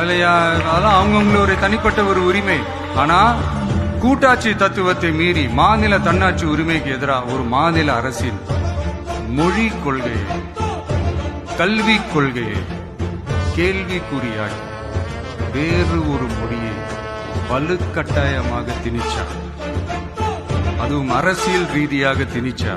அதுல அதெல்லாம் அதெல்லாம் ஒரு தனிப்பட்ட ஒரு உரிமை. ஆனா கூட்டாட்சி தத்துவத்தை மீறி மாநில தன்னாட்சி உரிமைக்கு எதிராக ஒரு மாநில அரசின் மொழி கொள்கையை கல்வி கொள்கையை கேள்விக்குறியாக்கி வேறு ஒரு மொழியை வலுக்கட்டாயமாக திணிச்சா அதுவும் அரசியல் ரீதியாக திணிச்சா